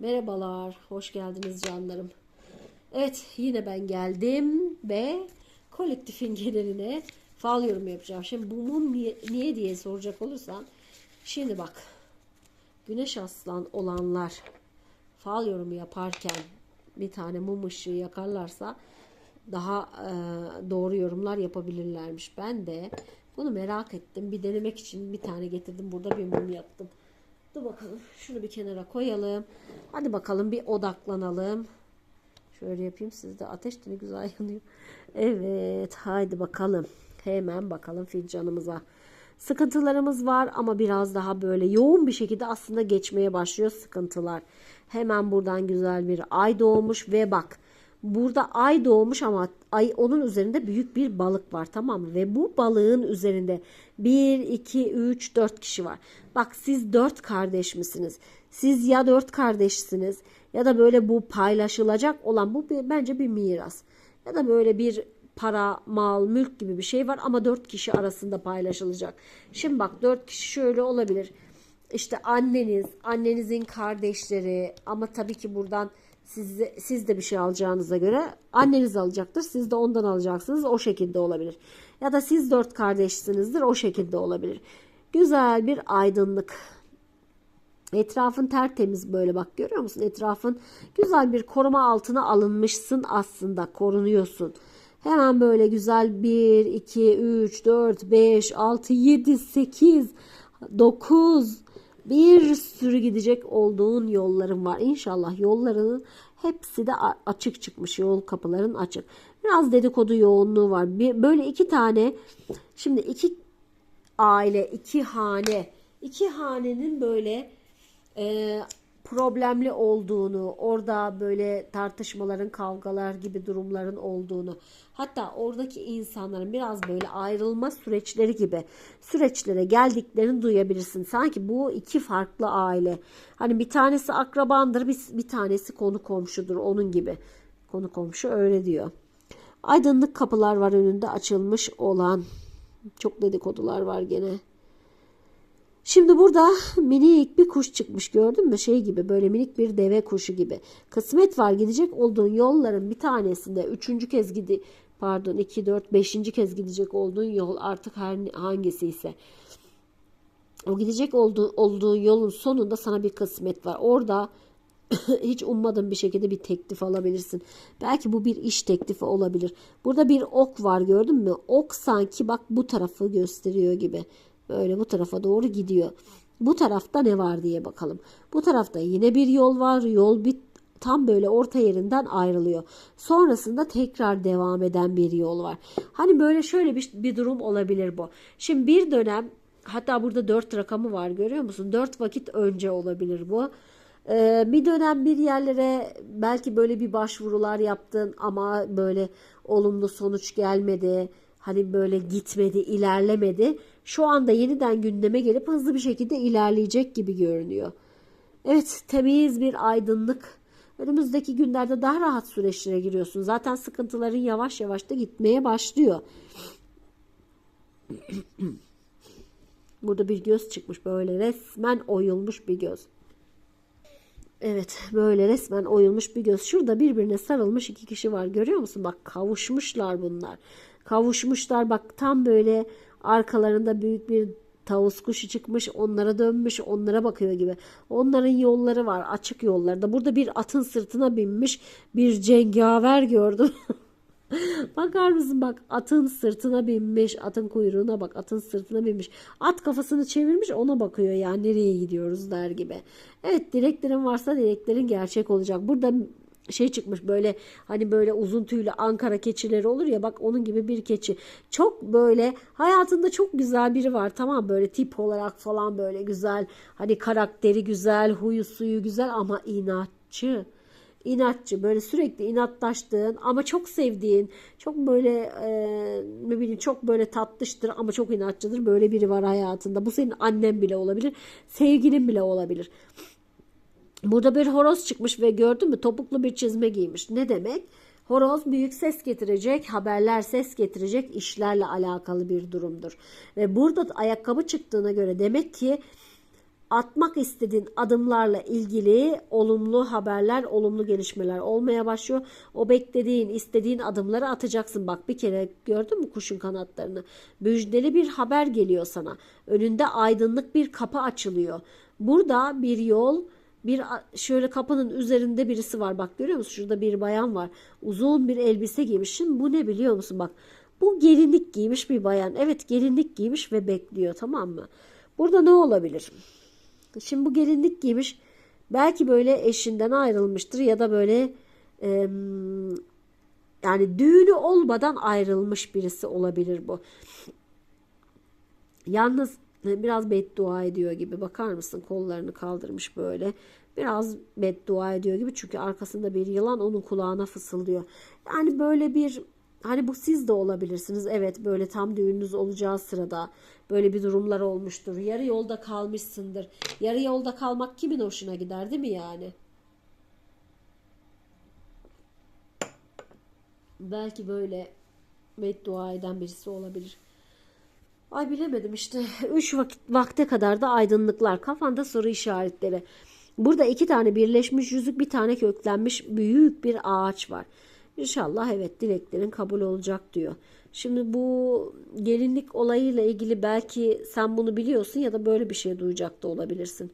Merhabalar, hoş geldiniz canlarım. Evet, yine ben geldim ve kolektifin geneline fal yorumu yapacağım. Şimdi bu mum niye, niye diye soracak olursan, şimdi bak, güneş aslan olanlar fal yorumu yaparken bir tane mum ışığı yakarlarsa daha e, doğru yorumlar yapabilirlermiş. Ben de bunu merak ettim. Bir denemek için bir tane getirdim. Burada bir mum yaptım. Dur bakalım. Şunu bir kenara koyalım. Hadi bakalım bir odaklanalım. Şöyle yapayım. Sizde ateş de ne güzel yanıyor. Evet. Haydi bakalım. Hemen bakalım fincanımıza. Sıkıntılarımız var ama biraz daha böyle yoğun bir şekilde aslında geçmeye başlıyor sıkıntılar. Hemen buradan güzel bir ay doğmuş ve bak burada ay doğmuş ama ay onun üzerinde büyük bir balık var tamam? Ve bu balığın üzerinde 1, 2, 3, 4 kişi var. Bak siz 4 kardeş misiniz? Siz ya 4 kardeşsiniz ya da böyle bu paylaşılacak olan bu bir, bence bir miras. Ya da böyle bir para, mal, mülk gibi bir şey var ama 4 kişi arasında paylaşılacak. Şimdi bak 4 kişi şöyle olabilir. İşte anneniz, annenizin kardeşleri ama tabii ki buradan siz de, siz de bir şey alacağınıza göre anneniz alacaktır. Siz de ondan alacaksınız. O şekilde olabilir. Ya da siz dört kardeşsinizdir. O şekilde olabilir. Güzel bir aydınlık. Etrafın tertemiz böyle bak görüyor musun? Etrafın güzel bir koruma altına alınmışsın aslında. Korunuyorsun. Hemen böyle güzel 1, 2, 3, 4, 5, 6, 7, 8, 9 bir sürü gidecek olduğun yolların var. İnşallah yollarının hepsi de açık çıkmış. Yol kapıların açık. Biraz dedikodu yoğunluğu var. Bir, böyle iki tane şimdi iki aile, iki hane, iki hanenin böyle e, problemli olduğunu, orada böyle tartışmaların, kavgalar gibi durumların olduğunu, hatta oradaki insanların biraz böyle ayrılma süreçleri gibi süreçlere geldiklerini duyabilirsin. Sanki bu iki farklı aile. Hani bir tanesi akrabandır, bir, bir tanesi konu komşudur onun gibi. Konu komşu öyle diyor. Aydınlık kapılar var önünde açılmış olan. Çok dedikodular var gene. Şimdi burada minik bir kuş çıkmış gördün mü? Şey gibi böyle minik bir deve kuşu gibi. Kısmet var gidecek olduğun yolların bir tanesinde üçüncü kez gidi pardon 2 4 beşinci kez gidecek olduğun yol artık her hangisi ise o gidecek olduğu, olduğun yolun sonunda sana bir kısmet var. Orada hiç ummadığın bir şekilde bir teklif alabilirsin. Belki bu bir iş teklifi olabilir. Burada bir ok var gördün mü? Ok sanki bak bu tarafı gösteriyor gibi. Böyle bu tarafa doğru gidiyor. Bu tarafta ne var diye bakalım. Bu tarafta yine bir yol var. Yol bir tam böyle orta yerinden ayrılıyor. Sonrasında tekrar devam eden bir yol var. Hani böyle şöyle bir, bir durum olabilir bu. Şimdi bir dönem hatta burada dört rakamı var görüyor musun? Dört vakit önce olabilir bu. Ee, bir dönem bir yerlere belki böyle bir başvurular yaptın ama böyle olumlu sonuç gelmedi. Hani böyle gitmedi, ilerlemedi. Şu anda yeniden gündeme gelip hızlı bir şekilde ilerleyecek gibi görünüyor. Evet, temiz bir aydınlık. Önümüzdeki günlerde daha rahat süreçlere giriyorsun. Zaten sıkıntıların yavaş yavaş da gitmeye başlıyor. Burada bir göz çıkmış böyle resmen oyulmuş bir göz. Evet böyle resmen oyulmuş bir göz. Şurada birbirine sarılmış iki kişi var görüyor musun? Bak kavuşmuşlar bunlar. Kavuşmuşlar bak tam böyle arkalarında büyük bir tavus kuşu çıkmış onlara dönmüş onlara bakıyor gibi. Onların yolları var açık yollarda. Burada bir atın sırtına binmiş bir cengaver gördüm. Bakar mısın bak atın sırtına binmiş atın kuyruğuna bak atın sırtına binmiş at kafasını çevirmiş ona bakıyor yani nereye gidiyoruz der gibi. Evet dileklerin varsa dileklerin gerçek olacak. Burada şey çıkmış böyle hani böyle uzun tüylü Ankara keçileri olur ya bak onun gibi bir keçi. Çok böyle hayatında çok güzel biri var tamam böyle tip olarak falan böyle güzel hani karakteri güzel huyu suyu güzel ama inatçı. İnatçı böyle sürekli inatlaştığın ama çok sevdiğin çok böyle e, ne bileyim çok böyle tatlıştır ama çok inatçıdır böyle biri var hayatında. Bu senin annen bile olabilir sevgilin bile olabilir Burada bir horoz çıkmış ve gördün mü topuklu bir çizme giymiş. Ne demek? Horoz büyük ses getirecek, haberler ses getirecek işlerle alakalı bir durumdur. Ve burada ayakkabı çıktığına göre demek ki atmak istediğin adımlarla ilgili olumlu haberler, olumlu gelişmeler olmaya başlıyor. O beklediğin, istediğin adımları atacaksın. Bak bir kere gördün mü kuşun kanatlarını? Müjdeli bir haber geliyor sana. Önünde aydınlık bir kapı açılıyor. Burada bir yol, bir şöyle kapının üzerinde birisi var. Bak görüyor musun? Şurada bir bayan var. Uzun bir elbise giymiş. Şimdi bu ne biliyor musun? Bak bu gelinlik giymiş bir bayan. Evet gelinlik giymiş ve bekliyor tamam mı? Burada ne olabilir? Şimdi bu gelinlik giymiş. Belki böyle eşinden ayrılmıştır ya da böyle e, yani düğünü olmadan ayrılmış birisi olabilir bu. Yalnız biraz beddua ediyor gibi bakar mısın kollarını kaldırmış böyle. Biraz beddua ediyor gibi çünkü arkasında bir yılan onun kulağına fısıldıyor. Yani böyle bir Hani bu siz de olabilirsiniz. Evet böyle tam düğününüz olacağı sırada böyle bir durumlar olmuştur. Yarı yolda kalmışsındır. Yarı yolda kalmak kimin hoşuna gider değil mi yani? Belki böyle beddua eden birisi olabilir. Ay bilemedim işte. Üç vakit, vakte kadar da aydınlıklar. Kafanda soru işaretleri. Burada iki tane birleşmiş yüzük bir tane köklenmiş büyük bir ağaç var. İnşallah evet dileklerin kabul olacak diyor. Şimdi bu gelinlik olayıyla ilgili belki sen bunu biliyorsun ya da böyle bir şey duyacak da olabilirsin.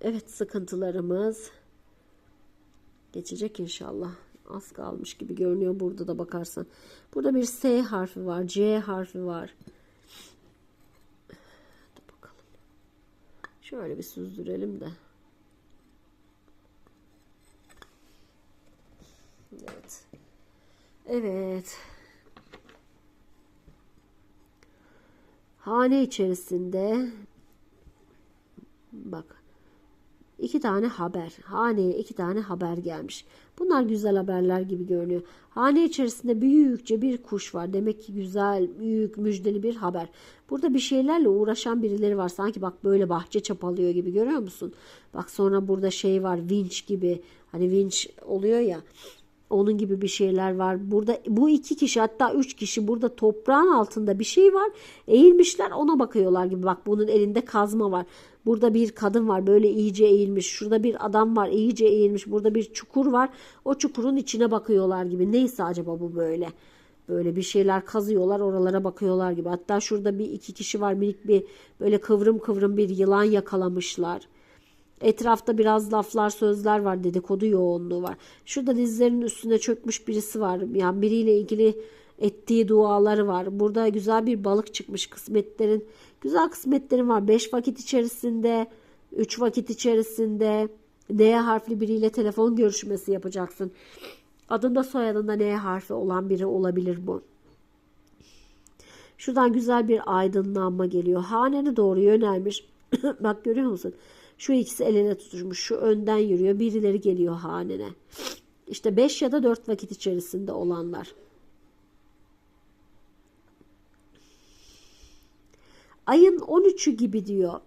Evet sıkıntılarımız geçecek inşallah. Az kalmış gibi görünüyor burada da bakarsan. Burada bir S harfi var, C harfi var. Hadi bakalım. Şöyle bir süzdürelim de. Evet. Evet. Hane içerisinde bak iki tane haber. Haneye iki tane haber gelmiş. Bunlar güzel haberler gibi görünüyor. Hane içerisinde büyükçe bir kuş var. Demek ki güzel, büyük, müjdeli bir haber. Burada bir şeylerle uğraşan birileri var. Sanki bak böyle bahçe çapalıyor gibi görüyor musun? Bak sonra burada şey var vinç gibi. Hani vinç oluyor ya. Onun gibi bir şeyler var. Burada bu iki kişi hatta üç kişi burada toprağın altında bir şey var. Eğilmişler ona bakıyorlar gibi. Bak bunun elinde kazma var. Burada bir kadın var böyle iyice eğilmiş. Şurada bir adam var iyice eğilmiş. Burada bir çukur var. O çukurun içine bakıyorlar gibi. Neyse acaba bu böyle. Böyle bir şeyler kazıyorlar oralara bakıyorlar gibi. Hatta şurada bir iki kişi var minik bir böyle kıvrım kıvrım bir yılan yakalamışlar. Etrafta biraz laflar sözler var dedikodu yoğunluğu var. Şurada dizlerinin üstüne çökmüş birisi var. Yani biriyle ilgili ettiği duaları var. Burada güzel bir balık çıkmış kısmetlerin. Güzel kısmetlerin var. Beş vakit içerisinde, üç vakit içerisinde D harfli biriyle telefon görüşmesi yapacaksın. Adında soyadında N harfi olan biri olabilir bu. Şuradan güzel bir aydınlanma geliyor. Hanene doğru yönelmiş. Bak görüyor musun? Şu ikisi el ele tutuşmuş. Şu önden yürüyor. Birileri geliyor hanene. İşte 5 ya da 4 vakit içerisinde olanlar. Ayın 13'ü gibi diyor.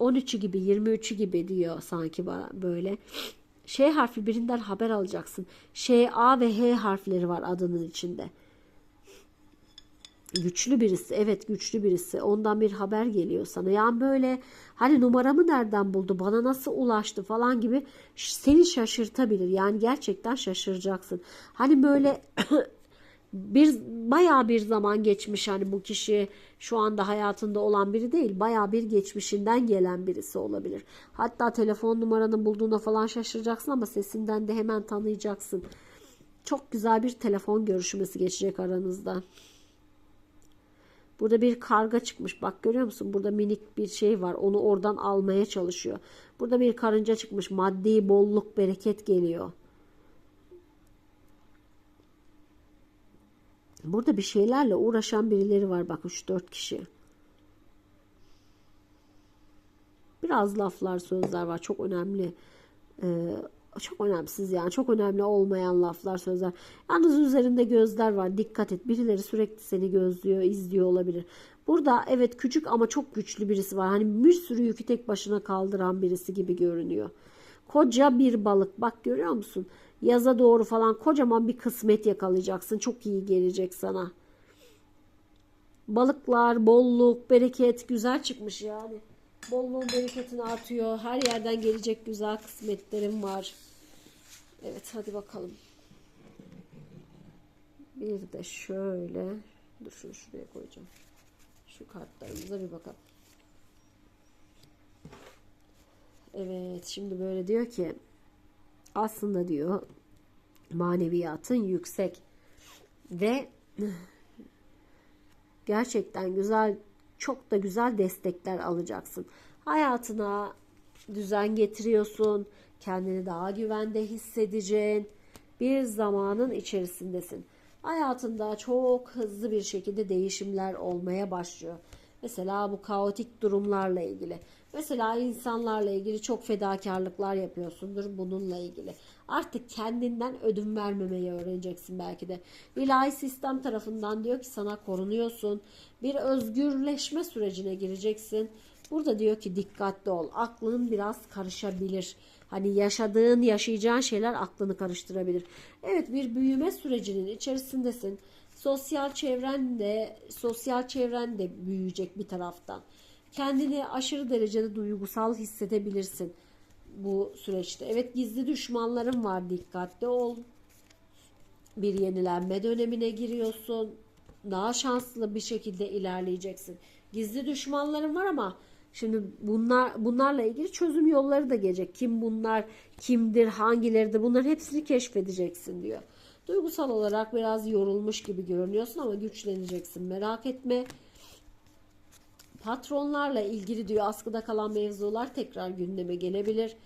13'ü gibi 23'ü gibi diyor sanki böyle. Şey harfi birinden haber alacaksın. Şey A ve H harfleri var adının içinde. Güçlü birisi. Evet güçlü birisi. Ondan bir haber geliyor sana. Yani böyle hani numaramı nereden buldu? Bana nasıl ulaştı falan gibi seni şaşırtabilir. Yani gerçekten şaşıracaksın. Hani böyle bir bayağı bir zaman geçmiş hani bu kişi şu anda hayatında olan biri değil bayağı bir geçmişinden gelen birisi olabilir. Hatta telefon numaranı bulduğuna falan şaşıracaksın ama sesinden de hemen tanıyacaksın. Çok güzel bir telefon görüşmesi geçecek aranızda. Burada bir karga çıkmış. Bak görüyor musun? Burada minik bir şey var. Onu oradan almaya çalışıyor. Burada bir karınca çıkmış. Maddi bolluk, bereket geliyor. Burada bir şeylerle uğraşan birileri var. Bak 3-4 kişi. Biraz laflar, sözler var. Çok önemli. Ee, çok önemsiz yani çok önemli olmayan laflar sözler. Yalnız üzerinde gözler var dikkat et birileri sürekli seni gözlüyor izliyor olabilir. Burada evet küçük ama çok güçlü birisi var. Hani bir sürü yükü tek başına kaldıran birisi gibi görünüyor. Koca bir balık bak görüyor musun? Yaza doğru falan kocaman bir kısmet yakalayacaksın. Çok iyi gelecek sana. Balıklar, bolluk, bereket güzel çıkmış yani. Bolluğun bereketin artıyor. Her yerden gelecek güzel kısmetlerim var. Evet hadi bakalım. Bir de şöyle. Dur şunu şuraya koyacağım. Şu kartlarımıza bir bakalım. Evet şimdi böyle diyor ki aslında diyor maneviyatın yüksek ve gerçekten güzel çok da güzel destekler alacaksın. Hayatına düzen getiriyorsun. Kendini daha güvende hissedeceksin. Bir zamanın içerisindesin. Hayatında çok hızlı bir şekilde değişimler olmaya başlıyor. Mesela bu kaotik durumlarla ilgili. Mesela insanlarla ilgili çok fedakarlıklar yapıyorsundur bununla ilgili. Artık kendinden ödün vermemeyi öğreneceksin belki de. İlahi sistem tarafından diyor ki sana korunuyorsun. Bir özgürleşme sürecine gireceksin. Burada diyor ki dikkatli ol. Aklın biraz karışabilir. Hani yaşadığın, yaşayacağın şeyler aklını karıştırabilir. Evet bir büyüme sürecinin içerisindesin. Sosyal çevren de, sosyal çevren de büyüyecek bir taraftan. Kendini aşırı derecede duygusal hissedebilirsin bu süreçte. Evet gizli düşmanların var dikkatli ol. Bir yenilenme dönemine giriyorsun. Daha şanslı bir şekilde ilerleyeceksin. Gizli düşmanların var ama şimdi bunlar bunlarla ilgili çözüm yolları da gelecek. Kim bunlar, kimdir, hangileridir bunların hepsini keşfedeceksin diyor. Duygusal olarak biraz yorulmuş gibi görünüyorsun ama güçleneceksin. Merak etme. Patronlarla ilgili diyor askıda kalan mevzular tekrar gündeme gelebilir.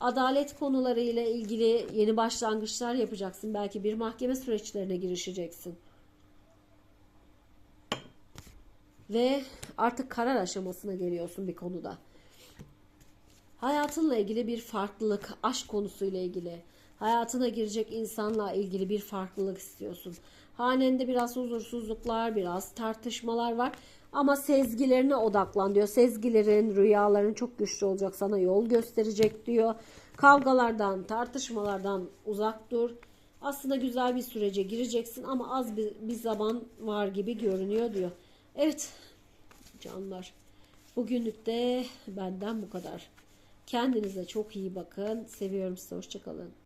Adalet konuları ile ilgili yeni başlangıçlar yapacaksın. Belki bir mahkeme süreçlerine girişeceksin. Ve artık karar aşamasına geliyorsun bir konuda. Hayatınla ilgili bir farklılık, aşk konusuyla ilgili, hayatına girecek insanla ilgili bir farklılık istiyorsun. Hanende biraz huzursuzluklar, biraz tartışmalar var ama sezgilerine odaklan diyor. Sezgilerin, rüyaların çok güçlü olacak sana yol gösterecek diyor. Kavgalardan, tartışmalardan uzak dur. Aslında güzel bir sürece gireceksin ama az bir, bir zaman var gibi görünüyor diyor. Evet canlar. Bugünlük de benden bu kadar. Kendinize çok iyi bakın. Seviyorum sizi. Hoşçakalın.